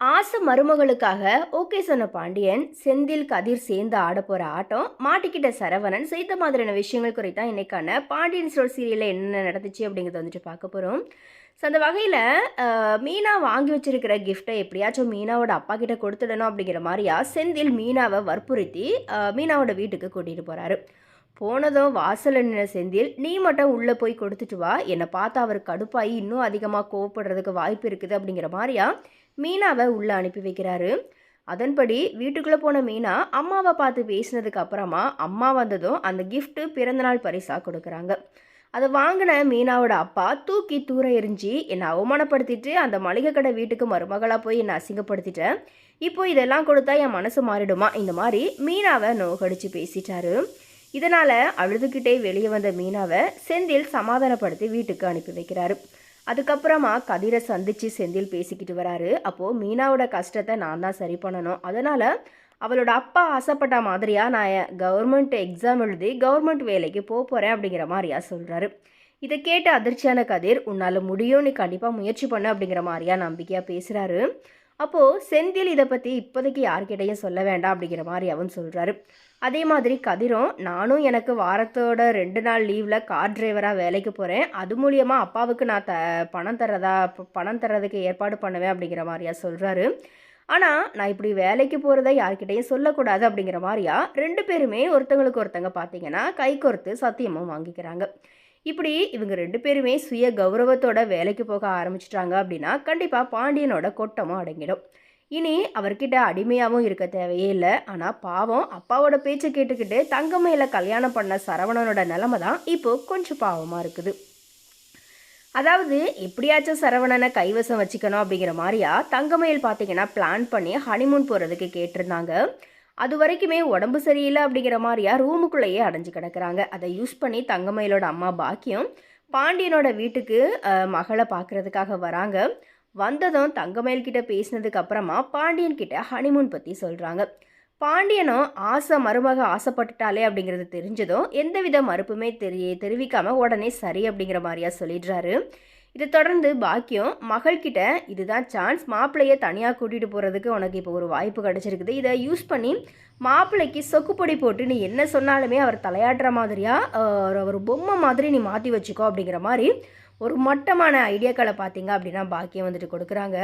ஆசை மருமகளுக்காக ஓகே சொன்ன பாண்டியன் செந்தில் கதிர் சேர்ந்து ஆட போகிற ஆட்டம் மாட்டிக்கிட்ட சரவணன் செய்த மாதிரியான விஷயங்கள் குறித்தான் இன்னைக்கான பாண்டியன் ஸ்டோர் சீரியலில் என்ன நடந்துச்சு அப்படிங்கிறத வந்துட்டு பார்க்க போகிறோம் ஸோ அந்த வகையில் மீனா வாங்கி வச்சிருக்கிற கிஃப்ட்டை எப்படியாச்சும் மீனாவோட அப்பா கிட்ட கொடுத்துடணும் அப்படிங்கிற மாதிரியா செந்தில் மீனாவை வற்புறுத்தி மீனாவோட வீட்டுக்கு கூட்டிகிட்டு போகிறாரு போனதும் வாசல் நின்ன செந்தில் நீ மட்டும் உள்ளே போய் கொடுத்துட்டு வா. என்னை பார்த்தா அவர் கடுப்பாகி இன்னும் அதிகமாக கோவப்படுறதுக்கு வாய்ப்பு இருக்குது அப்படிங்கிற மாதிரியா மீனாவை உள்ளே அனுப்பி வைக்கிறாரு. அதன்படி வீட்டுக்குள்ளே போன மீனா அம்மாவை பார்த்து பேசினதுக்கு அப்புறமா அம்மா வந்ததும் அந்த கிஃப்ட்டு பிறந்தநாள் பரிசாக கொடுக்குறாங்க. அதை வாங்கின மீனாவோட அப்பா தூக்கி தூர எரிஞ்சு என்னை அவமானப்படுத்திட்டு அந்த மளிகை கடை வீட்டுக்கு மருமகளாக போய் என்னை அசிங்கப்படுத்திட்டேன். இப்போ இதெல்லாம் கொடுத்தா என் மனசு மாறிடுமா? இந்த மாதிரி மீனாவை நோகடிச்சு பேசிட்டாரு. இதனால் அழுதுகிட்டே வெளியே வந்த மீனாவை செந்தில் சமாதானப்படுத்தி வீட்டுக்கு அனுப்பி வைக்கிறாரு. அதுக்கப்புறமா கதிரை சந்திச்சு செந்தில் பேசிக்கிட்டு வராரு. அப்போது மீனாவோட கஷ்டத்தை நான் தான் சரி பண்ணணும். அதனால் அவளோட அப்பா ஆசைப்பட்ட மாதிரியாக நான் கவர்மெண்ட் எக்ஸாம் எழுதி கவர்மெண்ட் வேலைக்கு போக போகிறேன் அப்படிங்கிற மாதிரியா சொல்கிறாரு இதை கேட்ட அதிர்ச்சியான கதிர் உன்னால் முடியும் நீ கண்டிப்பாக முயற்சி பண்ண அப்படிங்கிற மாதிரியா நம்பிக்கையாக பேசுகிறாரு அப்போது செந்தில் இதை பற்றி இப்போதைக்கு யார்கிட்டையும் சொல்ல வேண்டாம் அப்படிங்கிற மாதிரி அவன் சொல்கிறாரு அதே மாதிரி கதிரும் நானும் எனக்கு வாரத்தோட ரெண்டு நாள் லீவில் கார் டிரைவராக வேலைக்கு போகிறேன் அது மூலியமாக அப்பாவுக்கு நான் த பணம் தரதா பணம் தர்றதுக்கு ஏற்பாடு பண்ணுவேன் அப்படிங்கிற மாதிரியா சொல்கிறாரு ஆனால் நான் இப்படி வேலைக்கு போகிறத யார்கிட்டையும் சொல்லக்கூடாது அப்படிங்கிற மாதிரியா ரெண்டு பேருமே ஒருத்தங்களுக்கு ஒருத்தங்க பார்த்தீங்கன்னா கை கோர்த்து சத்தியமும் வாங்கிக்கிறாங்க. இப்படி இவங்க ரெண்டு பேருமே சுய கௌரவத்தோட வேலைக்கு போக ஆரம்பிச்சிட்டாங்க அப்படின்னா கண்டிப்பாக பாண்டியனோட கொட்டமும் அடங்கிடும். இனி அவர்கிட்ட அடிமையாகவும் இருக்க தேவையே இல்லை. ஆனால் பாவம் அப்பாவோட பேச்சை கேட்டுக்கிட்டு தங்கமையில கல்யாணம் பண்ண சரவணனோட நிலமை தான் இப்போ கொஞ்சம் பாவமாக இருக்குது. அதாவது எப்படியாச்சும் சரவணனை கைவசம் வச்சுக்கணும் அப்படிங்கிற மாதிரியா தங்கமயில் பார்த்தீங்கன்னா பிளான் பண்ணி ஹனிமூன் போகிறதுக்கு கேட்டிருந்தாங்க. அது வரைக்குமே உடம்பு சரியில்லை அப்படிங்கிற மாதிரியா ரூமுக்குள்ளேயே அடைஞ்சு கிடக்குறாங்க. அதை யூஸ் பண்ணி தங்கமயிலோட அம்மா பாக்கியம் பாண்டியனோட வீட்டுக்கு மகளை பார்க்குறதுக்காக வராங்க. வந்ததும் தங்கமயில் கிட்ட பேசினதுக்கு அப்புறமா பாண்டியன் கிட்ட ஹனிமூன் பற்றி சொல்கிறாங்க பாண்டியனும் ஆசை மருமக ஆசைப்பட்டுட்டாலே அப்படிங்கிறது தெரிஞ்சதும் எந்தவித மறுப்புமே தெரிய தெரிவிக்காமல் உடனே சரி அப்படிங்கிற மாதிரியா சொல்லிடுறாரு. இதை தொடர்ந்து பாக்கியம் மகள்கிட்ட இதுதான் சான்ஸ் மாப்பிள்ளையை தனியாக கூட்டிகிட்டு போகிறதுக்கு உனக்கு இப்போ ஒரு வாய்ப்பு கிடச்சிருக்குது. இதை யூஸ் பண்ணி மாப்பிள்ளைக்கு சொக்குப்பொடி போட்டு நீ என்ன சொன்னாலுமே அவர் தலையாடுற மாதிரியாக அஹ், ஒரு பொம்மை மாதிரி நீ மாற்றி வச்சுக்கோ அப்படிங்கிற மாதிரி ஒரு மட்டமான ஐடியாக்களை பார்த்தீங்க அப்படின்னா பாக்கியம் வந்துட்டு கொடுக்குறாங்க.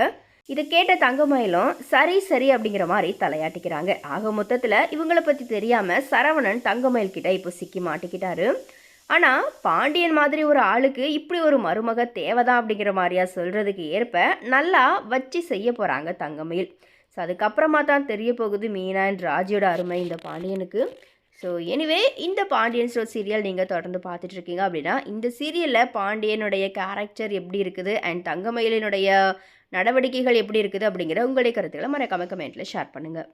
இதை கேட்ட தங்கமயிலும் சரி சரி அப்படிங்கிற மாதிரி தலையாட்டிக்கிறாங்க. ஆக மொத்தத்தில் இவங்கள பற்றி தெரியாமல் சரவணன் தங்கமயில் கிட்ட இப்போ சிக்கி மாட்டிக்கிட்டாரு. ஆனால் பாண்டியன் மாதிரி ஒரு ஆளுக்கு இப்படி ஒரு மருமக தேவைதான் அப்படிங்கிற மாதிரியா சொல்கிறதுக்கு ஏற்ப நல்லா வச்சு செய்ய போகிறாங்க தங்கமயில். ஸோ அதுக்கப்புறமா தான் தெரிய போகுது மீனா அண்ட் ராஜியோட அருமை இந்த பாண்டியனுக்கு. ஸோ எனிவே இந்த பாண்டியன் ஸ்டோர் சீரியல் நீங்கள் தொடர்ந்து பார்த்துட்ருக்கீங்க அப்படின்னா இந்த சீரியலில் பாண்டியனுடைய கேரக்டர் எப்படி இருக்குது அண்ட் தங்கமயிலினுடைய நடவடிக்கைகள் எப்படி இருக்குது அப்படிங்கிற உங்களுடைய கருத்துக்களை மறக்காம கமெண்ட்டில் ஷேர் பண்ணுங்கள்